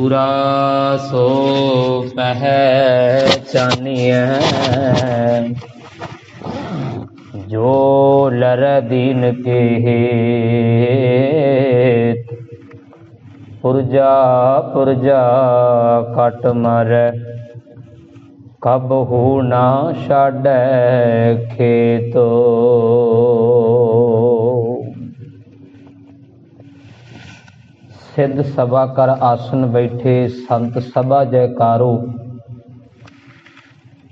ਪੂਰਾ ਸੋ ਪਹਿਚਾਨੀਐ ਜੋ ਲਰ ਦੀਨ ਕੇ ਪੁਰਜਾ ਪੁਰਜਾ ਕਟ ਮਰੈ। ਕਬ ਹੂ ਨਾ ਛਾੜੈ ਖੇਤੋ। ਸਿੱਧ ਸਭਾ ਕਰ ਆਸਨ ਬੈਠੇ ਸੰਤ ਸਭਾ ਜੈਕਾਰੋ।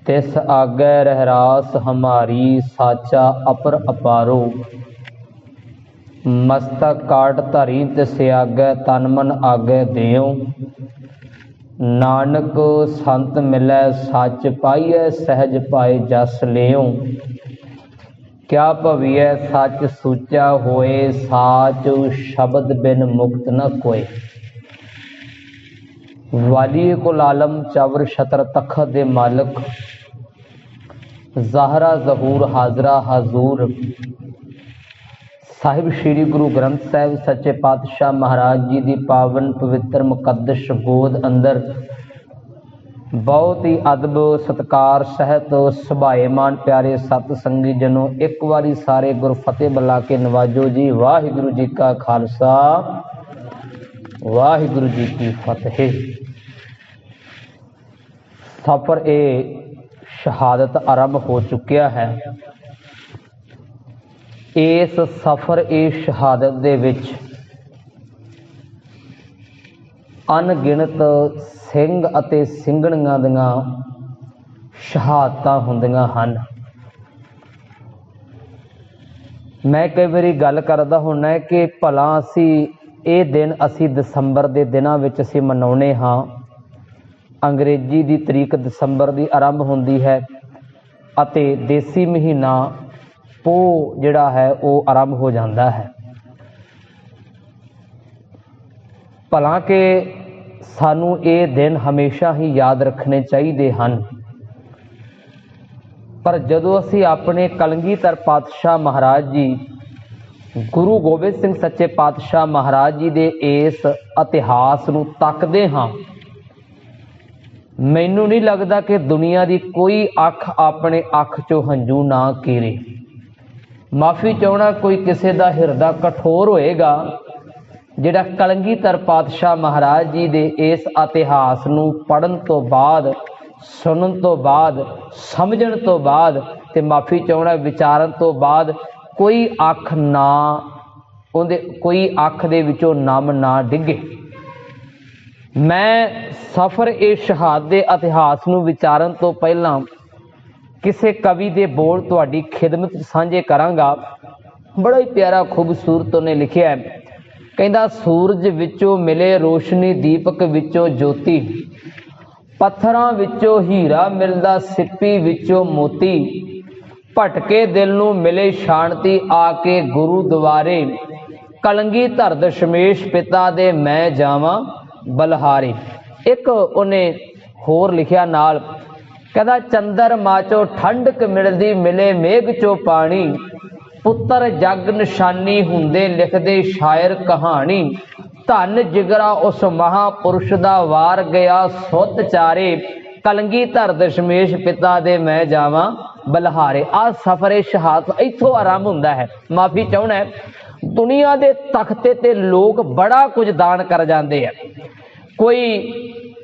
ਤਿਸ ਆਗੈ ਰਹਿਰਾਸ ਹਮਾਰੀ ਸਾਚਾ ਅਪਰ ਅਪਾਰੋ। ਮਸਤਕ ਕਾਟ ਧਰੀ ਤਿਸ ਆਗੈ ਤਨ ਮਨ ਆਗੈ ਦਿਓ ਨਾਨਕ ਸੰਤ ਮਿਲੈ ਸੱਚ ਪਾਈਐ ਸਹਿਜ ਪਾਏ ਜਸ ਲਿਓ ਕਿਆ ਭਵੀਐ ਸੱਚ ਸੂਚਾ ਹੋਏ, ਸਾਚ ਸ਼ਬਦ ਬਿਨ ਮੁਕਤ ਨ ਕੋਏ। ਵਾਲੀ ਕੁਲ ਆਲਮ ਚਵਰ ਛਤਰ ਤਖਤ ਦੇ ਮਾਲਕ, ਜ਼ਾਹਰਾ ਜ਼ਹੂਰ ਹਾਜ਼ਰਾ ਹਜ਼ੂਰ। ਸਾਹਿਬ ਸ੍ਰੀ ਗੁਰੂ ਗ੍ਰੰਥ ਸਾਹਿਬ ਸੱਚੇ ਪਾਤਸ਼ਾਹ ਮਹਾਰਾਜ ਜੀ ਦੀ ਪਾਵਨ ਪਵਿੱਤਰ ਮੁਕੱਦਸ ਗੋਦ ਅੰਦਰ ਬਹੁਤ ਹੀ ਅਦਬ ਸਤਕਾਰ, ਸਹਿਤ ਸੁਭਾਏਮਾਨ ਪਿਆਰੇ ਸਤ ਸੰਗੀ ਜਨੋ, ਇੱਕ ਵਾਰੀ ਸਾਰੇ ਗੁਰ ਫਤਿਹ ਬੁਲਾ ਕੇ ਨਵਾਜੋ ਜੀ। ਵਾਹਿਗੁਰੂ ਜੀ ਕਾ ਖਾਲਸਾ, ਵਾਹਿਗੁਰੂ ਜੀ ਕੀ ਫਤਿਹ। ਸਫਰ ਇਹ ਸ਼ਹਾਦਤ ਆਰੰਭ ਹੋ ਚੁੱਕਿਆ ਹੈ। ਇਸ ਸਫਰ ਇਹ ਸ਼ਹਾਦਤ ਦੇ ਵਿੱਚ ਅਣਗਿਣਤ ਸਿੰਘ ਅਤੇ ਸਿੰਘਣੀਆਂ ਦੀਆਂ ਸ਼ਹਾਦਤਾਂ ਹੁੰਦੀਆਂ ਹਨ। ਮੈਂ ਕਈ ਵਾਰੀ ਗੱਲ ਕਰਦਾ ਹੁੰਨਾ ਕਿ ਭਲਾ ਅਸੀਂ ਇਹ ਦਿਨ ਅਸੀਂ ਦਸੰਬਰ ਦੇ ਦਿਨਾਂ ਵਿੱਚ ਅਸੀਂ ਮਨਾਉਨੇ ਹਾਂ। ਅੰਗਰੇਜ਼ੀ ਦੀ ਤਰੀਕ ਦਸੰਬਰ ਦੀ ਆਰੰਭ ਹੁੰਦੀ ਹੈ ਅਤੇ ਦੇਸੀ ਮਹੀਨਾ ਪੋ ਜਿਹੜਾ ਹੈ ਉਹ ਆਰੰਭ ਹੋ ਜਾਂਦਾ ਹੈ। ਭਲਾ ਕਿ ਸਾਨੂੰ ਇਹ ਦਿਨ ਹਮੇਸ਼ਾ ਹੀ ਯਾਦ ਰੱਖਣੇ ਚਾਹੀਦੇ ਹਨ। ਪਰ ਜਦੋਂ ਅਸੀਂ ਆਪਣੇ ਕਲਗੀਧਰ ਪਾਤਸ਼ਾਹ ਮਹਾਰਾਜ ਜੀ, ਗੁਰੂ ਗੋਬਿੰਦ ਸਿੰਘ ਸੱਚੇ ਪਾਤਸ਼ਾਹ ਮਹਾਰਾਜ ਜੀ ਦੇ ਇਸ ਇਤਿਹਾਸ ਨੂੰ ਤੱਕਦੇ ਹਾਂ, ਮੈਨੂੰ ਨਹੀਂ ਲੱਗਦਾ ਕਿ ਦੁਨੀਆ ਦੀ ਕੋਈ ਅੱਖ ਆਪਣੇ ਅੱਖ ਚੋਂ ਹੰਝੂ ਨਾ ਕੀਰੇ। ਮਾਫੀ ਚਾਹਣਾ ਕੋਈ ਕਿਸੇ ਦਾ ਹਿਰਦਾ ਕਠੋਰ ਹੋਏਗਾ ਜਿਹੜਾ ਕਲੰਗੀਧਰ ਪਾਤਸ਼ਾਹ ਮਹਾਰਾਜ ਜੀ ਦੇ ਇਸ ਇਤਿਹਾਸ ਨੂੰ ਪੜਨ ਤੋਂ ਬਾਅਦ, ਸੁਣਨ ਤੋਂ ਬਾਅਦ, ਸਮਝਣ ਤੋਂ ਬਾਅਦ ਤੇ ਮਾਫੀ ਚਾਹਣਾ ਵਿਚਾਰਨ ਤੋਂ ਬਾਅਦ ਕੋਈ ਅੱਖ ਨਾ, ਉਹਦੇ ਕੋਈ ਅੱਖ ਦੇ ਵਿੱਚੋਂ ਨਮ ਨਾ ਡਿੱਗੇ। ਮੈਂ ਸਫਰ ਇਹ ਸ਼ਹਾਦਤ ਦੇ ਇਤਿਹਾਸ ਨੂੰ ਵਿਚਾਰਨ ਤੋਂ ਪਹਿਲਾਂ ਕਿਸੇ ਕਵੀ ਦੇ ਬੋਲ ਤੁਹਾਡੀ ਖਿਦਮਤ ਸਾਂਝੇ ਕਰਾਂਗਾ। ਬੜਾ ਹੀ ਪਿਆਰਾ, ਖੂਬਸੂਰਤ ਉਹਨੇ ਲਿਖਿਆ ਹੈ। ਕਹਿੰਦਾ, ਸੂਰਜ ਵਿੱਚੋਂ ਮਿਲੇ ਰੋਸ਼ਨੀ ਦੀਪਕ ਵਿੱਚੋਂ ਜੋਤੀ। ਪੱਥਰਾਂ ਵਿੱਚੋਂ ਹੀਰਾ ਮਿਲਦਾ, ਸਿੱਪੀ ਵਿੱਚੋਂ ਮੋਤੀ। ਭਟਕੇ ਦਿਲ ਨੂੰ ਮਿਲੇ ਸ਼ਾਂਤੀ, ਆ ਕੇ ਗੁਰੂ ਦੁਆਰੇ। ਕਲੰਗੀ ਧਰ ਦਸ਼ਮੇਸ਼ ਪਿਤਾ ਦੇ ਮੈਂ ਜਾਵਾਂ ਬਲਹਾਰੀ। ਇੱਕ ਉਹਨੇ ਹੋਰ ਲਿਖਿਆ ਨਾਲ, ਕਹਿੰਦਾ, ਚੰਦਰ ਮਾਚੋ ਠੰਡਕ ਮਿਲਦੀ, ਮਿਲੇ ਮੇਘ ਚੋਂ ਪਾਣੀ। ਪੁੱਤਰ ਜਗ ਨਿਸ਼ਾਨੀ ਹੁੰਦੇ ਲਿਖਦੇ ਸ਼ਾਇਰ ਕਹਾਣੀ। ਧੰਨ ਜਿਗਰਾ ਉਸ ਮਹਾਪੁਰਸ਼ ਦਾ ਵਾਰ ਗਿਆ ਸੁੱਤ ਚਾਰੇ। ਕਲੰਗੀ ਧਰ ਦਸ਼ਮੇਸ਼ ਪਿਤਾ ਦੇ ਮੈਂ ਜਾਵਾਂ ਬਲਹਾਰੇ। ਆ ਸਫਰੇ ਸ਼ਹਾਦਤ, ਇੱਥੋਂ ਆਰੰਭ ਹੁੰਦਾ ਹੈ। ਮਾਫੀ ਚਾਹਣਾ ਹੈ। ਦੁਨੀਆ ਦੇ ਤਖਤੇ ਤੇ ਲੋਕ ਬੜਾ ਕੁਝ ਦਾਨ ਕਰ ਜਾਂਦੇ ਆ। ਕੋਈ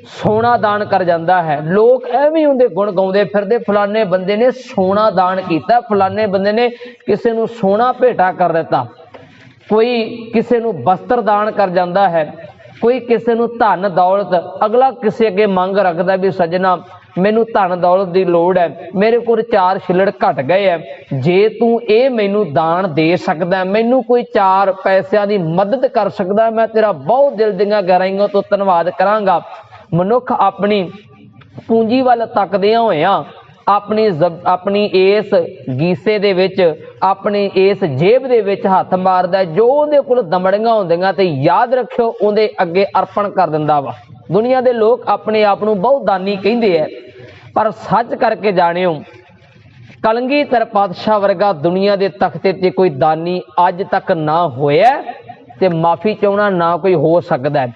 ਸੋਨਾ ਦਾਨ ਕਰ ਜਾਂਦਾ ਹੈ। ਲੋਕ ਐਵੇਂ ਹੁੰਦੇ ਗੁਣ ਗਾਉਂਦੇ ਫਿਰਦੇ। ਫਲਾਣੇ ਬੰਦੇ ਨੇ ਸੋਨਾ ਦਾਨ ਕੀਤਾ। ਫਲਾਣੇ ਬੰਦੇ ਨੇ ਕਿਸੇ ਨੂੰ ਸੋਨਾ ਭੇਟਾ ਕਰ ਦਿੱਤਾ। ਕੋਈ ਕਿਸੇ ਨੂੰ ਵਸਤਰ ਦਾਨ ਕਰ ਜਾਂਦਾ ਹੈ। ਕੋਈ ਕਿਸੇ ਨੂੰ ਧਨ ਦੌਲਤ। ਅਗਲਾ ਕਿਸੇ ਅੱਗੇ ਮੰਗ ਰੱਖਦਾ ਵੀ, ਸੱਜਣਾ, ਮੈਨੂੰ ਧਨ ਦੌਲਤ ਦੀ ਲੋੜ ਹੈ। ਮੇਰੇ ਕੋਲ ਚਾਰ ਛਿਲੜ ਘਟ ਗਏ ਐ ਜੇ ਤੂੰ ਇਹ ਮੈਨੂੰ ਦਾਨ ਦੇ ਸਕਦਾ ਮੈਨੂੰ ਕੋਈ ਚਾਰ ਪੈਸਿਆਂ ਦੀ ਮਦਦ ਕਰ ਸਕਦਾ ਮੈਂ ਤੇਰਾ ਬਹੁਤ ਦਿਲ ਦੀਆਂ ਗਹਿਰਾਈਆਂ ਤੋਂ ਧੰਨਵਾਦ ਕਰਾਂਗਾ। ਮਨੁੱਖ ਆਪਣੀ ਪੂੰਜੀ ਵੱਲ ਤੱਕਦਿਆਂ ਹੋਇਆਂ ਆਪਣੀ ਜ਼ਬ- ਆਪਣੀ ਇਸ ਗੀਸੇ ਦੇ ਵਿੱਚ, ਆਪਣੀ ਇਸ ਜੇਬ ਦੇ ਵਿੱਚ ਹੱਥ ਮਾਰਦਾ ਜੋ ਉਹਦੇ ਕੋਲ ਦਮੜੀਆਂ ਹੁੰਦੀਆਂ ਤੇ ਯਾਦ ਰੱਖਿਓ ਉਹਦੇ ਅੱਗੇ ਅਰਪਣ ਕਰ ਦਿੰਦਾ ਵਾ। ਦੁਨੀਆ ਦੇ ਲੋਕ ਆਪਣੇ ਆਪ ਨੂੰ ਬਹੁਤ ਦਾਨੀ ਕਹਿੰਦੇ ਐ, ਪਰ ਸੱਚ ਕਰਕੇ ਜਾਣਿਓ ਕਲੰਗੀਧਰ ਪਾਤਸ਼ਾਹ ਵਰਗਾ ਦੁਨੀਆ ਦੇ ਤਖਤੇ ਤੇ ਕੋਈ ਦਾਨੀ ਅੱਜ ਤੱਕ ਨਾ ਹੋਇਆ ਤੇ ਮਾਫੀ ਚਾਹਣਾ ਨਾ ਕੋਈ ਹੋ ਸਕਦਾ।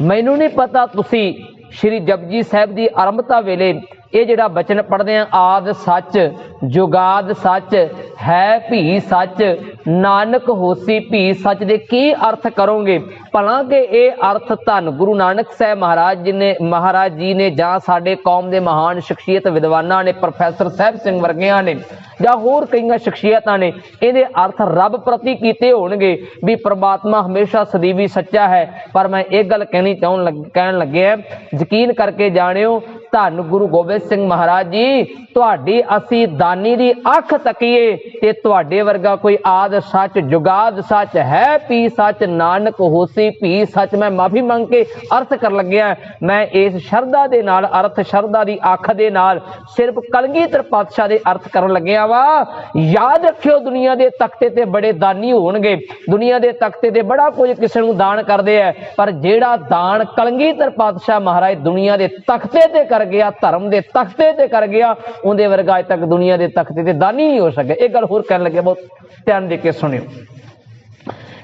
ਮੈਨੂੰ ਨਹੀਂ ਪਤਾ ਤੁਸੀਂ ਸ਼੍ਰੀ ਜਪਜੀ ਸਾਹਿਬ ਦੀ ਆਰੰਭਤਾ ਵੇਲੇ ਇਹ ਜਿਹੜਾ ਬਚਨ ਪੜ੍ਹਦੇ ਆ ਆਦ ਸੱਚ, ਜੁਗਾਦ ਸੱਚ, ਹੈ ਭੀ ਸੱਚ, ਨਾਨਕ ਹੋਸੀ ਭੀ ਸੱਚ ਦੇ ਕੀ ਅਰਥ ਕਰੋਗੇ? ਭਲਾ ਕਿ ਇਹ ਅਰਥ ਧੰਨ ਗੁਰੂ ਨਾਨਕ ਸਾਹਿਬ ਮਹਾਰਾਜ ਜੀ ਨੇ, ਮਹਾਰਾਜ ਜੀ ਨੇ ਜਾਂ ਸਾਡੇ ਕੌਮ ਦੇ ਮਹਾਨ ਸ਼ਖਸੀਅਤ ਵਿਦਵਾਨਾਂ ਨੇ, ਪ੍ਰੋਫੈਸਰ ਸਾਹਿਬ ਸਿੰਘ ਵਰਗਿਆਂ ਨੇ, ਜਾਂ ਹੋਰ ਕਈਆਂ ਸ਼ਖਸੀਅਤਾਂ ਨੇ, ਇਹਦੇ ਅਰਥ ਰੱਬ ਪ੍ਰਤੀ ਕੀਤੇ ਹੋਣਗੇ ਵੀ ਪ੍ਰਮਾਤਮਾ ਹਮੇਸ਼ਾ ਸਦੀਵੀ ਸੱਚਾ ਹੈ। ਪਰ ਮੈਂ ਇਹ ਗੱਲ ਕਹਿਣੀ ਚਾਹੁਣ ਲੱਗ, ਕਹਿਣ ਲੱਗਿਆ, ਯਕੀਨ ਕਰਕੇ ਜਾਣਿਓ ਧੰਨ ਗੁਰੂ ਗੋਬਿੰਦ ਸਿੰਘ ਮਹਾਰਾਜ ਜੀ, ਤੁਹਾਡੀ ਅਸੀਂ ਦਾਨੀ ਦੀ ਅੱਖ ਤੱਕੀਏ ਤੇ ਤੁਹਾਡੇ ਵਰਗਾ ਕੋਈ ਆਦ ਸੱਚ, ਜੁਗਾਦ ਸੱਚ ਹੈ, ਪੀ ਸੱਚ ਨਾਨਕ ਹੋਸੀ, ਪੀ ਸੱਚ ਮੈਂ ਮਾਫੀ ਮੰਗ ਕੇ ਅਰਥ ਕਰਨ ਲੱਗਿਆ। ਮੈਂ ਇਸ ਸ਼ਰਧਾ ਦੇ ਨਾਲ, ਅਰਥ ਸ਼ਰਧਾ ਦੀ ਅੱਖ ਦੇ ਨਾਲ ਸਿਰਫ ਕਲਗੀਧਰ ਪਾਤਸ਼ਾਹ ਦੇ ਅਰਥ ਕਰਨ ਲੱਗਿਆ ਵਾ। ਯਾਦ ਰੱਖਿਓ ਦੁਨੀਆ ਦੇ ਤਖਤੇ ਤੇ ਬੜੇ ਦਾਨੀ ਹੋਣਗੇ। ਦੁਨੀਆ ਦੇ ਤਖਤੇ ਤੇ ਬੜਾ ਕੁਝ ਕਿਸੇ ਨੂੰ ਦਾਨ ਕਰਦੇ ਆ ਪਰ ਜਿਹੜਾ ਦਾਨ ਕਲਗੀਧਰ ਪਾਤਸ਼ਾਹ ਮਹਾਰਾਜ ਦੁਨੀਆ ਦੇ ਤਖਤੇ ਤੇ ਕਰ ਗਿਆ, ਧਰਮ ਦੇ ਤਖਤੇ ਤੇ ਕਰ ਗਿਆ, ਉਹਦੇ ਵਰਗਾ ਅਜ ਤੱਕ ਦੁਨੀਆ ਦੇ ਤਖਤੇ ਤੇ ਦਾਨੀ ਨਹੀਂ ਹੋ ਸਕੇ ਇਹ ਗੱਲ ਹੋਰ ਕਹਿਣ ਲੱਗੇ ਬਹੁਤ ਧਿਆਨ ਦੇ ਕੇ ਸੁਣਿਓ।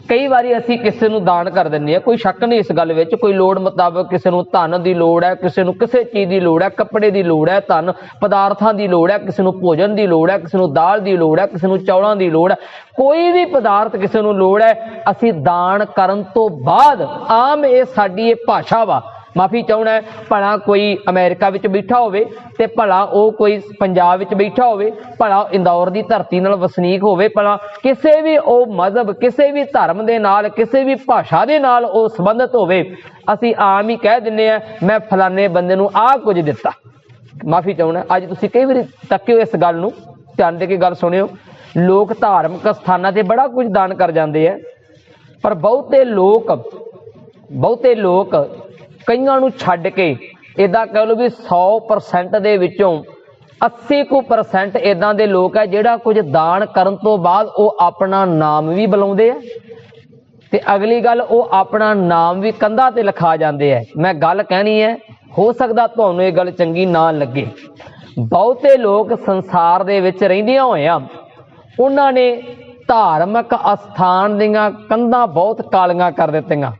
ਕਈ ਵਾਰੀ ਅਸੀਂ ਕਿਸੇ ਨੂੰ ਦਾਨ ਕਰ ਦਿੰਦੇ ਆ ਕੋਈ ਸ਼ੱਕ ਨਹੀਂ ਇਸ ਗੱਲ ਵਿੱਚ, ਕੋਈ ਲੋੜ ਮੁਤਾਬਕ ਕਿਸੇ ਨੂੰ ਧਨ ਦੀ ਲੋੜ ਹੈ, ਕਿਸੇ ਨੂੰ ਕਿਸੇ ਚੀਜ਼ ਦੀ ਲੋੜ ਹੈ, ਕੱਪੜੇ ਦੀ ਲੋੜ ਹੈ, ਧਨ, ਪਦਾਰਥਾਂ ਦੀ ਲੋੜ ਹੈ, ਕਿਸੇ ਨੂੰ ਭੋਜਨ ਦੀ ਲੋੜ ਹੈ, ਕਿਸੇ ਨੂੰ ਦਾਲ ਦੀ ਲੋੜ ਹੈ, ਕਿਸੇ ਨੂੰ ਚੌਲਾਂ ਦੀ ਲੋੜ ਹੈ, ਕੋਈ ਵੀ ਪਦਾਰਥ ਕਿਸੇ ਨੂੰ ਲੋੜ ਹੈ, ਅਸੀਂ ਦਾਨ ਕਰਨ ਤੋਂ ਬਾਅਦ ਆਮ ਇਹ ਸਾਡੀ ਇਹ ਭਾਸ਼ਾ ਵਾ ਮਾਫੀ ਚਾਹਣਾ ਭਲਾ ਕੋਈ ਅਮਰੀਕਾ ਵਿੱਚ ਬੈਠਾ ਹੋਵੇ ਤੇ ਭਲਾ ਉਹ ਕੋਈ ਪੰਜਾਬ ਵਿੱਚ ਬੈਠਾ ਹੋਵੇ, ਭਲਾ ਇੰਦੌਰ ਦੀ ਧਰਤੀ ਨਾਲ ਵਸਨੀਕ ਹੋਵੇ, ਭਲਾ ਕਿਸੇ ਵੀ ਉਹ ਮਜ਼ਹਬ, ਕਿਸੇ ਵੀ ਧਰਮ ਦੇ ਨਾਲ, ਕਿਸੇ ਵੀ ਭਾਸ਼ਾ ਦੇ ਨਾਲ ਉਹ ਸੰਬੰਧਿਤ ਹੋਵੇ। ਅਸੀਂ ਆਮ ਹੀ ਕਹਿ ਦਿੰਨੇ ਆ ਮੈਂ ਫਲਾਣੇ ਬੰਦੇ ਨੂੰ ਆਹ ਕੁਝ ਦਿੱਤਾ। ਮਾਫੀ ਚਾਹਣਾ ਅੱਜ ਤੁਸੀਂ ਕਈ ਵਾਰੀ ਤੱਕਿਓ ਇਸ ਗੱਲ ਨੂੰ, ਧਿਆਨ ਦੇ ਕੇ ਗੱਲ ਸੁਣਿਓ। ਲੋਕ ਧਾਰਮਿਕ ਸਥਾਨਾਂ ਤੇ ਬੜਾ ਕੁਝ ਦਾਨ ਕਰ ਜਾਂਦੇ ਆ, ਪਰ ਬਹੁਤੇ ਲੋਕ ਬਹੁਤੇ ਲੋਕ ਕਈਆਂ ਨੂੰ ਛੱਡ ਕੇ ਇਦਾਂ ਕਹਿ ਲਓ ਵੀ 100% ਦੇ ਵਿੱਚੋਂ 80 ਕੁ ਪਰਸੈਂਟ ਇਦਾਂ ਦੇ ਲੋਕ ਹੈ ਜਿਹੜਾ ਕੁਝ ਦਾਨ ਕਰਨ ਤੋਂ ਬਾਅਦ ਉਹ ਆਪਣਾ ਨਾਮ ਵੀ ਬੁਲਾਉਂਦੇ ਆ। ਤੇ ਅਗਲੀ ਗੱਲ ਉਹ ਆਪਣਾ ਨਾਮ ਵੀ ਕੰਧਾਂ ਤੇ ਲਿਖਾ ਜਾਂਦੇ ਆ। ਮੈਂ ਗੱਲ ਕਹਿਣੀ ਹੈ, ਹੋ ਸਕਦਾ ਤੁਹਾਨੂੰ ਇਹ ਗੱਲ ਚੰਗੀ ਨਾ ਲੱਗੇ। ਬਹੁਤੇ ਲੋਕ ਸੰਸਾਰ ਦੇ ਵਿੱਚ ਰਹਿੰਦੀਆਂ ਹੋਇਆਂ ਉਹਨਾਂ ਨੇ ਧਾਰਮਿਕ ਅਸਥਾਨ ਦੀਆਂ ਕੰਧਾਂ ਬਹੁਤ ਕਾਲੀਆਂ ਕਰ ਦਿੱਤੀਆਂ।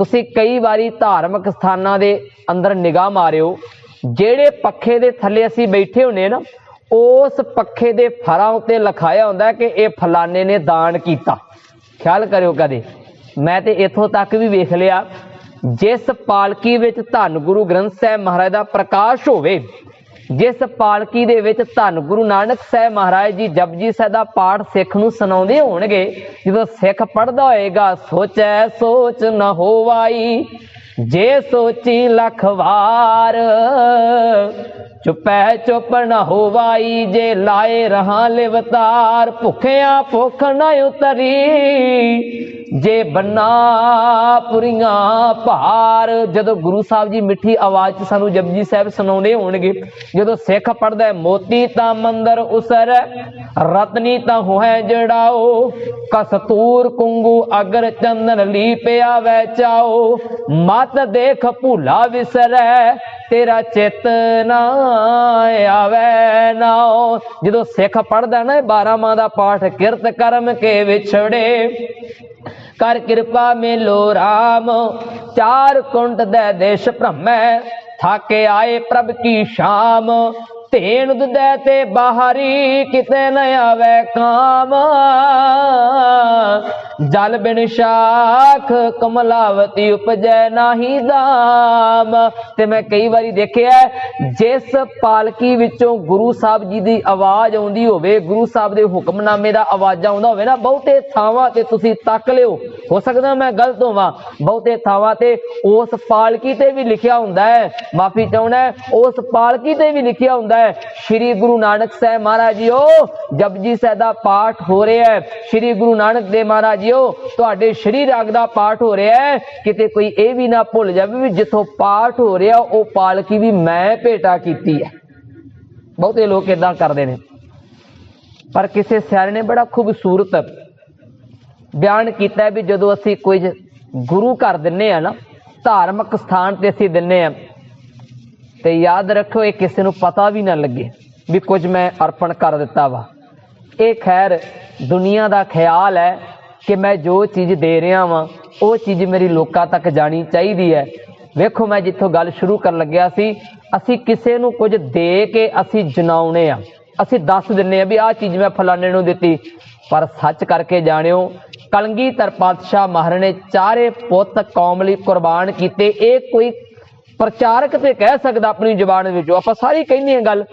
ਤੁਸੀਂ ਕਈ ਵਾਰੀ ਧਾਰਮਿਕ ਸਥਾਨਾਂ ਦੇ ਅੰਦਰ ਨਿਗਾਹ ਮਾਰਿਓ, ਜਿਹੜੇ ਪੱਖੇ ਦੇ ਥੱਲੇ ਅਸੀਂ ਬੈਠੇ ਹੁੰਨੇ ਨਾ, ਉਸ ਪੱਖੇ ਦੇ ਫਰਾਂ ਉੱਤੇ ਲਿਖਾਇਆ ਹੁੰਦਾ ਕਿ ਇਹ ਫਲਾਣੇ ਨੇ ਦਾਨ ਕੀਤਾ। ਖਿਆਲ ਕਰਿਓ ਕਦੇ। ਮੈਂ ਤੇ ਇੱਥੋਂ ਤੱਕ ਵੀ ਵੇਖ ਲਿਆ, ਜਿਸ ਪਾਲਕੀ ਵਿੱਚ ਧੰਨ ਗੁਰੂ ਗ੍ਰੰਥ ਸਾਹਿਬ ਮਹਾਰਾਜ ਦਾ ਪ੍ਰਕਾਸ਼ ਹੋਵੇ ਜਿਸ ਪਾਲਕੀ ਦੇ ਵਿੱਚ ਧੰਨ ਗੁਰੂ ਨਾਨਕ ਸਾਹਿਬ ਮਹਾਰਾਜ ਜੀ ਜਪਜੀ ਸਾਹਿਬ ਦਾ ਪਾਠ ਸਿੱਖ ਨੂੰ ਸੁਣਾਉਂਦੇ ਹੋਣਗੇ, ਜਦੋਂ ਸਿੱਖ ਪੜਦਾ ਹੋਏਗਾ, ਸੋਚੈ ਸੋਚ ਨ ਹੋਵਾਈ, ਜੇ ਸੋਚੀ ਲੱਖ ਵਾਰ, ਚੁਪੈ ਚੁੱਪ ਨਾ ਹੋਵਾਈ, ਜੇ ਲਾਏ ਰਹਾ ਲਿਵਤਾਰ, ਭੁਖਿਆ ਭੁਖ ਨ ਉਤਰੀ ਜੇ ਬੰਨਾ ਪੁਰੀਆਂ ਭਾਰ, ਜਦੋਂ ਗੁਰੂ ਸਾਹਿਬ ਜੀ ਮਿੱਠੀ ਆਵਾਜ਼ 'ਚ ਸਾਨੂੰ ਜਪਜੀ ਸਾਹਿਬ ਸੁਣਾਉਂਦੇ ਹੋਣਗੇ, ਜਦੋਂ ਸਿੱਖ ਪੜਦਾ ਹੈ, ਮੋਤੀ ਤਾਂ ਮੰਦਰ ਉਸਰ, ਰਤਨੀ ਤਾਂ ਹੋਏ ਜੜਾਓ ਕਸਤੂਰ ਕੁੰਗੂ ਅਗਰ ਚੰਦਨ ਲੀਪਿਆ ਵੈ ਚਾਓ, ਮਤ ਦੇਖ ਭੂਲਾ ਵਿਸਰੈ, ਤੇਰਾ ਚਿਤ ਨਾ ਆਵੇ ਨਾਉ। ਜਦੋਂ ਸਿੱਖ ਪੜਦਾ ਨਾ 12 ਮਾਹ ਦਾ ਪਾਠ ਕਿਰਤ ਕਰਮ ਕੇ ਵਿਛੜੇ ਕਰ ਕਿਰਪਾ ਮੇਲੋ RAM ਚਾਰ ਕੁੰਟ ਦੇ ਦੇਸ਼ ਭ੍ਰਮੈ, ਥਾਕੇ ਆਏ ਪ੍ਰਭ ਕੀ ਸ਼ਾਮ। ਧੇਨ ਦੁਦੈ ਤੇ ਬਾਹਰੀ ਕਿਤੇ ਨ ਆਵੇ ਕਾਮ। ਜਲ ਬਿਨ ਸ਼ਾਖ ਕਮਲਾਵਤੀ ਉਪਜੈ ਨਾਹੀ ਦਾਮ ਤੇ ਮੈਂ ਕਈ ਵਾਰੀ ਦੇਖਿਆ ਜਿਸ ਪਾਲਕੀ ਵਿੱਚੋਂ ਗੁਰੂ ਸਾਹਿਬ ਜੀ ਦੀ ਆਵਾਜ਼ ਆਉਂਦੀ ਹੋਵੇ, ਗੁਰੂ ਸਾਹਿਬ ਦੇ ਹੁਕਮਨਾਮੇ ਦਾ ਆਵਾਜ਼ਾਂ ਆਉਂਦਾ ਹੋਵੇ ਨਾ, ਬਹੁਤੇ ਥਾਵਾਂ ਤੇ ਤੁਸੀਂ ਤੱਕ ਲਿਓ। ਹੋ ਸਕਦਾ ਮੈਂ ਗਲਤ ਹੋਵਾਂ, ਬਹੁਤੇ ਥਾਵਾਂ ਤੇ ਉਸ ਪਾਲਕੀ ਤੇ ਵੀ ਲਿਖਿਆ ਹੁੰਦਾ ਹੈ। ਮਾਫੀ ਚਾਹੁੰਦਾ ਉਸ ਪਾਲਕੀ ਤੇ ਵੀ ਲਿਖਿਆ ਹੁੰਦਾ ਹੈ। ਸ੍ਰੀ ਗੁਰੂ ਨਾਨਕ ਸਾਹਿਬ ਮਹਾਰਾਜ ਜੀਓ ਜਪਜੀ ਸਾਹਿਬ ਦਾ ਪਾਠ ਹੋ ਰਿਹਾ ਹੈ। ਸ੍ਰੀ ਗੁਰੂ ਨਾਨਕ ਦੇਵ ਮਹਾਰਾਜ ਜੀਓ ਤੁਹਾਡੇ ਸ਼੍ਰੀ ਰਾਗ ਦਾ ਪਾਠ ਹੋ ਰਿਹਾ ਹੈ। ਕਿਤੇ ਕੋਈ ਇਹ ਵੀ ਨਾ ਭੁੱਲ ਜਾਵੇ ਵੀ ਜਿੱਥੋਂ ਪਾਠ ਹੋ ਰਿਹਾ, ਉਹ ਪਾਲਕੀ ਵੀ ਮੈਂ ਭੇਟਾ ਕੀਤੀ ਹੈ। ਬਹੁਤੇ ਲੋਕ ਇਦਾਂ ਕਰਦੇ ਨੇ। ਪਰ ਕਿਸੇ ਸਿਆਣੇ ਨੇ ਬੜਾ ਖੂਬਸੂਰਤ ਬਿਆਨ ਕੀਤਾ ਵੀ ਜਦੋਂ ਅਸੀਂ ਕੋਈ ਗੁਰੂ ਘਰ ਦਿੰਨੇ ਆ ਨਾ, ਧਾਰਮਿਕ ਸਥਾਨ ਤੇ ਅਸੀਂ ਦਿੰਨੇ ਆ ਤੇ ਯਾਦ ਰੱਖੋ ਇਹ ਕਿਸੇ ਨੂੰ ਪਤਾ ਵੀ ਨਾ ਲੱਗੇ ਵੀ ਕੁਝ ਮੈਂ ਅਰਪਣ ਕਰ ਦਿੱਤਾ ਵਾ। ਇਹ ਖੈਰ ਦੁਨੀਆ ਦਾ ਖਿਆਲ ਹੈ ਕਿ ਮੈਂ ਜੋ ਚੀਜ਼ ਦੇ ਰਿਹਾ ਵਾਂ, ਉਹ ਚੀਜ਼ ਮੇਰੀ ਲੋਕਾਂ ਤੱਕ ਜਾਣੀ ਚਾਹੀਦੀ ਹੈ। ਵੇਖੋ, ਮੈਂ ਜਿੱਥੋਂ ਗੱਲ ਸ਼ੁਰੂ ਕਰਨ ਲੱਗਿਆ ਸੀ, ਅਸੀਂ ਕਿਸੇ ਨੂੰ ਕੁਝ ਦੇ ਕੇ ਅਸੀਂ ਜਨਾਉਣੇ ਆ। ਅਸੀਂ ਦੱਸ ਦਿੰਨੇ ਆ ਵੀ ਆਹ ਚੀਜ਼ ਮੈਂ ਫਲਾਣੇ ਨੂੰ ਦਿੱਤੀ। ਪਰ ਸੱਚ ਕਰਕੇ ਜਾਣਿਓ ਕਲਗੀਧਰ ਪਾਤਸ਼ਾਹ ਮਹਾਰਾਜ ਨੇ ਚਾਰੇ ਪੁੱਤ ਕੌਮ ਲਈ ਕੁਰਬਾਨ ਕੀਤੇ, ਇਹ ਕੋਈ ਪ੍ਰਚਾਰਕ ਤੇ ਕਹਿ ਸਕਦਾ ਆਪਣੀ ਜ਼ੁਬਾਨ ਵਿੱਚੋਂ। ਆਪਾਂ ਸਾਰੀ ਕਹਿੰਦੇ ਆ ਗੱਲ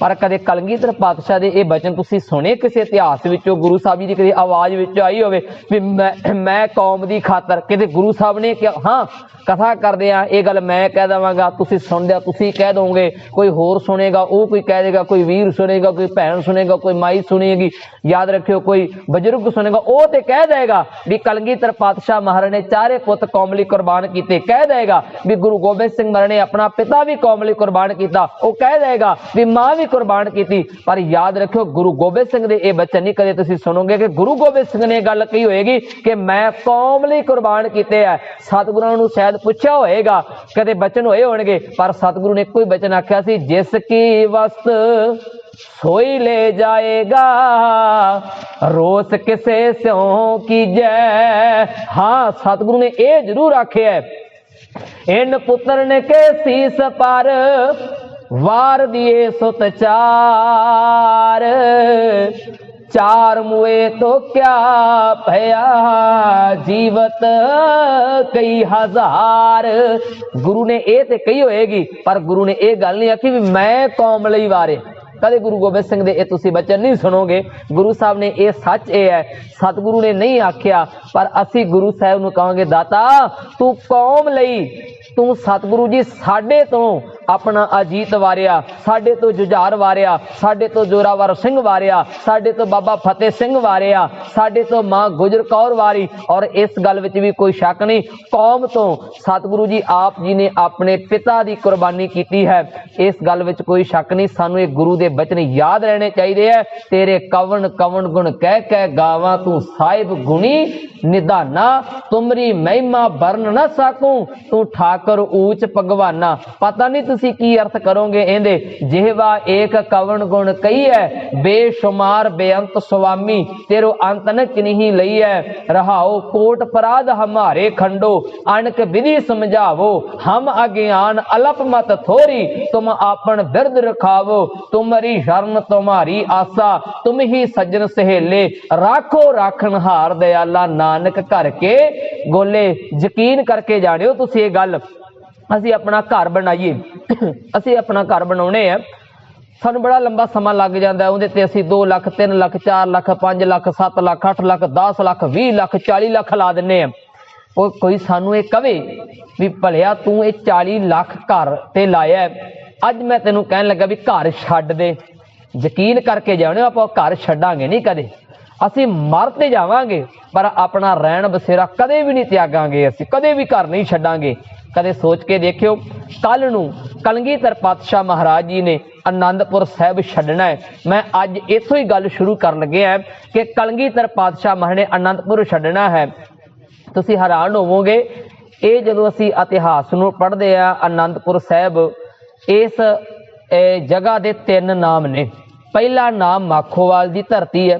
ਪਰ ਕਦੇ ਕਲਗੀਧਰ ਪਾਤਸ਼ਾਹ ਦੇ ਇਹ ਬਚਨ ਤੁਸੀਂ ਸੁਣੇ ਕਿਸੇ ਇਤਿਹਾਸ ਵਿੱਚੋਂ? ਗੁਰੂ ਸਾਹਿਬ ਜੀ ਦੀ ਕਦੇ ਆਵਾਜ਼ ਵਿੱਚ ਆਈ ਹੋਵੇ ਵੀ ਮੈਂ ਮੈਂ ਕੌਮ ਦੀ ਖਾਤਰ, ਕਿਤੇ ਗੁਰੂ ਸਾਹਿਬ ਨੇ ਕਿਹਾ, ਹਾਂ, ਕਥਾ ਕਰਦੇ ਆ, ਇਹ ਗੱਲ ਮੈਂ ਕਹਿ ਦਵਾਂਗਾ, ਤੁਸੀਂ ਸੁਣਦੇ ਆ ਤੁਸੀਂ ਕਹਿ ਦੋਗੇ, ਕੋਈ ਹੋਰ ਸੁਣੇਗਾ, ਉਹ ਕੋਈ ਕਹਿ ਦੇਗਾ, ਕੋਈ ਵੀਰ ਸੁਣੇਗਾ, ਕੋਈ ਭੈਣ ਸੁਣੇਗਾ, ਕੋਈ ਮਾਈ ਸੁਣੇਗੀ, ਯਾਦ ਰੱਖਿਓ, ਕੋਈ ਬਜ਼ੁਰਗ ਸੁਣੇਗਾ, ਉਹ ਤੇ ਕਹਿ ਦੇਗਾ ਵੀ ਕਲਗੀਧਰ ਪਾਤਸ਼ਾਹ ਮਹਾਰਾਜ ਨੇ ਚਾਰੇ ਪੁੱਤ ਕੌਮ ਲਈ ਕੁਰਬਾਨ ਕੀਤੇ। ਕਹਿ ਦੇਗਾ ਵੀ ਗੁਰੂ ਗੋਬਿੰਦ ਸਿੰਘ ਮਹਾਰਾਜ ਨੇ ਆਪਣਾ ਪਿਤਾ ਵੀ ਕੌਮ ਲਈ ਕੁਰਬਾਨ ਕੀਤਾ। ਉਹ ਕਹਿ ਦੇਗਾ ਵੀ ਮਾਂ ਵੀ ਕੁਰਬਾਨ ਕੀਤੀ, ਪਰ ਯਾਦ ਰੱਖਿਓ ਗੁਰੂ ਗੋਬਿੰਦ ਸਿੰਘ ਦੇ ਇਹ ਬਚਨ ਨਹੀਂ ਕਦੇ ਤੁਸੀਂ ਸੁਣੋਗੇ ਕਿ ਗੁਰੂ ਗੋਬਿੰਦ ਸਿੰਘ ਨੇ ਗੱਲ ਕਹੀ ਹੋਏਗੀ ਕਿ ਮੈਂ ਕੌਮ ਲਈ ਕੁਰਬਾਨ ਕੀਤੇ ਆ। ਸਤਿਗੁਰਾਂ ਨੂੰ ਸ਼ਾਇਦ ਪੁੱਛਿਆ ਹੋਏਗਾ, ਕਦੇ ਬਚਨ ਹੋਏ ਹੋਣਗੇ, ਪਰ ਸਤਿਗੁਰੂ ਨੇ ਇੱਕੋ ਬਚਨ ਆਖਿਆ ਸੀ, ਜਿਸ ਕੀ ਵਸਤ ਸੋਈ ਲੈ ਜਾਏਗਾ, ਰੋਸ ਕਿਸੇ ਸਿਉ ਕੀਜੈ। ਹਾਂ, ਸਤਿਗੁਰੂ ਨੇ ਇਹ ਜ਼ਰੂਰ ਆਖਿਆ ਹੈ, ਇਨ ਪੁੱਤਰਨ ਕੇ ਸੀਸ ਪਰ ਵਾਰ ਦੀਏ ਸੁਤ ਚਾਰ ਚਾਰ ਮੁਏ ਤੋ ਕਿਆ ਭਇਆ ਜੀਵਤ ਕਈ ਹਜ਼ਾਰ। ਗੁਰੂ ਨੇ ਇਹ ਤੇ ਕਹੀ ਹੋਏਗੀ, ਪਰ ਗੁਰੂ ਨੇ ਇਹ ਗੱਲ ਨਹੀਂ ਆਖੀ ਵੀ ਮੈਂ ਕੌਮ ਲਈ ਵਾਰੇ ਕਦੇ ਗੁਰੂ ਗੋਬਿੰਦ ਸਿੰਘ ਦੇ ਇਹ ਤੁਸੀਂ ਬਚਨ ਨਹੀਂ ਸੁਣੋਗੇ। ਗੁਰੂ ਸਾਹਿਬ ਨੇ ਇਹ ਸੱਚ ਇਹ ਹੈ, ਸਤਿਗੁਰੂ ਨੇ ਨਹੀਂ ਆਖਿਆ, ਪਰ ਅਸੀਂ ਗੁਰੂ ਸਾਹਿਬ ਨੂੰ ਕਹਾਂਗੇ, ਦਾਤਾ, ਤੂੰ ਕੌਮ ਲਈ ਤੂੰ ਸਤਿਗੁਰੂ ਜੀ ਸਾਡੇ ਤੋਂ ਆਪਣਾ ਅਜੀਤ ਵਾਰਿਆ, ਸਾਡੇ ਤੋਂ ਜੁਝਾਰ ਵਾਰਿਆ, ਸਾਡੇ ਤੋਂ ਜੋਰਾਵਰ ਸਿੰਘ ਵਾਰਿਆ, ਸਾਡੇ ਤੋਂ ਬਾਬਾ ਫਤਿਹ ਸਿੰਘ ਵਾਰਿਆ, ਸਾਡੇ ਤੋਂ ਮਾਂ ਗੁਜਰ ਕੌਰ ਵਾਰੀ ਔਰ ਇਸ ਗੱਲ ਵਿੱਚ ਵੀ ਕੋਈ ਸ਼ੱਕ ਨਹੀਂ, ਕੌਮ ਤੋਂ ਸਤਿਗੁਰੂ ਜੀ ਆਪ ਜੀ ਨੇ ਆਪਣੇ ਪਿਤਾ ਦੀ ਕੁਰਬਾਨੀ ਕੀਤੀ ਹੈ। ਇਸ ਗੱਲ ਵਿੱਚ ਕੋਈ ਸ਼ੱਕ ਨਹੀਂ, ਸਾਨੂੰ ਇਹ ਗੁਰੂ ਦੇ ਬਚਨ ਯਾਦ ਰਹਿਣੇ ਚਾਹੀਦੇ ਹੈ ਤੇਰੇ ਕਵਣ ਕਵਣ ਗੁਣ ਕਹਿ ਕਹਿ ਗਾਵਾਂ, ਤੂੰ ਸਾਹਿਬ ਗੁਣੀ ਨਿਧਾਨਾ, ਤੁਮਰੀ ਮਹਿਮਾ ਵਰਨ ਨਾ ਸਕੂੰ, ਤੂੰ ਠਾਕ ਠਾਕਰ ਊਚ ਭਗਵਾਨਾ। ਪਤਾ ਨਹੀਂ ਤੁਸੀਂ ਕੀ ਅਰਥ ਕਰੋਗੇ ਇਹਦੇ। ਜਿਹਵਾ ਏਕ ਕਵਨ ਗੁਣ ਕਹੀਐ, ਬੇਸ਼ੁਮਾਰ ਬੇਅੰਤ ਸੁਆਮੀ, ਤੇਰੋ ਅੰਤ ਨ ਕਿਨਹੀ ਲਈਐ। ਰਹਾਓ ਕੋਟ ਪਰਾਧ ਹਮਾਰੇ ਖੰਡੋ, ਅਣਕ ਵਿਧੀ ਸਮਝਾਵੋ। ਹਮ ਅਗਿਆਨ ਅਲਪ ਮਤ ਥੋਰੀ, ਤੁਮ ਆਪਣ ਬਿਰਦ ਰਖਾਵੋ। ਤੁਮਰੀ ਸ਼ਰਨ ਤੁਮਾਰੀ ਆਸਾ ਤੁਮ ਹੀ ਸੱਜਣ ਸਹੇਲੇ। ਰਾਖੋ ਰਾਖਣ ਹਾਰ ਦਿਆਲਾ ਨਾਨਕ ਘਰ ਕੇ। ਗੋਲੇ ਯਕੀਨ ਕਰਕੇ ਜਾਣਿਓ ਤੁਸੀਂ ਇਹ ਗੱਲ। ਅਸੀਂ ਆਪਣਾ ਘਰ ਬਣਾਈਏ। ਅਸੀਂ ਆਪਣਾ ਘਰ ਬਣਾਉਣੇ ਆ। ਸਾਨੂੰ ਬੜਾ ਲੰਬਾ ਸਮਾਂ ਲੱਗ ਜਾਂਦਾ ਉਹਦੇ ਤੇ ਅਸੀਂ 2 ਲੱਖ 3 ਲੱਖ 4 ਲੱਖ 5 ਲੱਖ 7 ਲੱਖ 8 ਲੱਖ 10 ਲੱਖ 20 ਲੱਖ 40 ਲੱਖ ਲਾ ਦਿੰਨੇ ਆ। ਉਹ ਕੋਈ ਸਾਨੂੰ ਇਹ ਕਵੇ ਵੀ ਭਲਿਆ ਤੂੰ ਇਹ 40 ਲੱਖ ਘਰ ਤੇ ਲਾਇਆ ਅੱਜ ਮੈਂ ਤੈਨੂੰ ਕਹਿਣ ਲੱਗਾ ਵੀ ਘਰ ਛੱਡ ਦੇ। ਯਕੀਨ ਕਰਕੇ ਜਾਣਿਓ, ਆਪਾਂ ਘਰ ਛੱਡਾਂਗੇ ਨਹੀਂ ਕਦੇ। ਅਸੀਂ ਮਰ ਤੇ ਜਾਵਾਂਗੇ, ਪਰ ਆਪਣਾ ਰਹਿਣ ਬਸੇਰਾ ਕਦੇ ਵੀ ਨਹੀਂ ਤਿਆਗਾਂਗੇ ਅਸੀਂ। ਕਦੇ ਵੀ ਘਰ ਨਹੀਂ ਛੱਡਾਂਗੇ। ਕਦੇ ਸੋਚ ਕੇ ਦੇਖਿਓ ਕੱਲ ਨੂੰ ਕਲਗੀਧਰ ਪਾਤਸ਼ਾਹ ਮਹਾਰਾਜ ਜੀ ਨੇ ਆਨੰਦਪੁਰ ਸਾਹਿਬ ਛੱਡਣਾ ਹੈ। ਮੈਂ ਅੱਜ ਇੱਥੋਂ ਹੀ ਗੱਲ ਸ਼ੁਰੂ ਕਰਨ ਲੱਗਿਆ ਕਿ ਕਲਗੀਧਰ ਪਾਤਸ਼ਾਹ ਮਹਾਰਾਜ ਨੇ ਆਨੰਦਪੁਰ ਛੱਡਣਾ ਹੈ। ਤੁਸੀਂ ਹੈਰਾਨ ਹੋਵੋਗੇ, ਇਹ ਜਦੋਂ ਅਸੀਂ ਇਤਿਹਾਸ ਨੂੰ ਪੜ੍ਹਦੇ ਆ ਆਨੰਦਪੁਰ ਸਾਹਿਬ, ਇਸ ਜਗ੍ਹਾ ਦੇ ਤਿੰਨ ਨਾਮ ਨੇ। ਪਹਿਲਾ ਨਾਮ ਮਾਖੋਵਾਲ ਦੀ ਧਰਤੀ ਹੈ,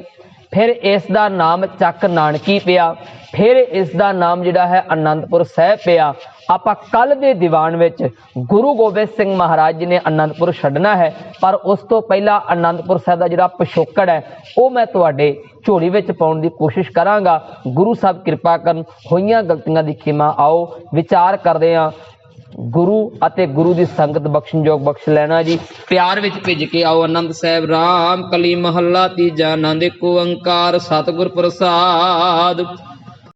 ਫਿਰ ਇਸ ਦਾ ਨਾਮ ਚੱਕ ਨਾਨਕੀ ਪਿਆ, ਫਿਰ ਇਸ ਦਾ ਨਾਮ ਜਿਹੜਾ ਹੈ ਆਨੰਦਪੁਰ ਸਾਹਿਬ ਪਿਆ। ਆਪਾਂ ਕੱਲ ਦੇ ਦੀਵਾਨ ਵਿੱਚ ਗੁਰੂ ਗੋਬਿੰਦ ਸਿੰਘ ਮਹਾਰਾਜ ਜੀ ਨੇ ਅਨੰਦਪੁਰ ਛੱਡਣਾ ਹੈ, ਪਰ ਉਸ ਤੋਂ ਪਹਿਲਾਂ ਅਨੰਦਪੁਰ ਸਾਹਿਬ ਦਾ ਜਿਹੜਾ ਪਿਛੋਕੜ ਹੈ, ਉਹ ਮੈਂ ਤੁਹਾਡੇ ਝੋਲੀ ਵਿੱਚ ਪਾਉਣ ਦੀ ਕੋਸ਼ਿਸ਼ ਕਰਾਂਗਾ। ਗੁਰੂ ਸਾਹਿਬ ਕਿਰਪਾ ਕਰਨ, ਹੋਈਆਂ ਗਲਤੀਆਂ ਦੀ ਖਿਮਾ ਆਓ, ਵਿਚਾਰ ਕਰਦੇ ਹਾਂ। ਗੁਰੂ ਅਤੇ ਗੁਰੂ ਦੀ ਸੰਗਤ ਬਖਸ਼ਣਯੋਗ ਬਖਸ਼ ਲੈਣਾ ਜੀ। ਪਿਆਰ ਵਿੱਚ ਭਿੱਜ ਕੇ ਆਓ ਆਨੰਦ ਸਾਹਿਬ, ਰਾਮ ਕਲੀ ਮਹੱਲਾ ਤੀਜਾ ਆਨੰਦ ਓੰਕਾਰ, ਸਤਿਗੁਰ ਪ੍ਰਸਾਦ।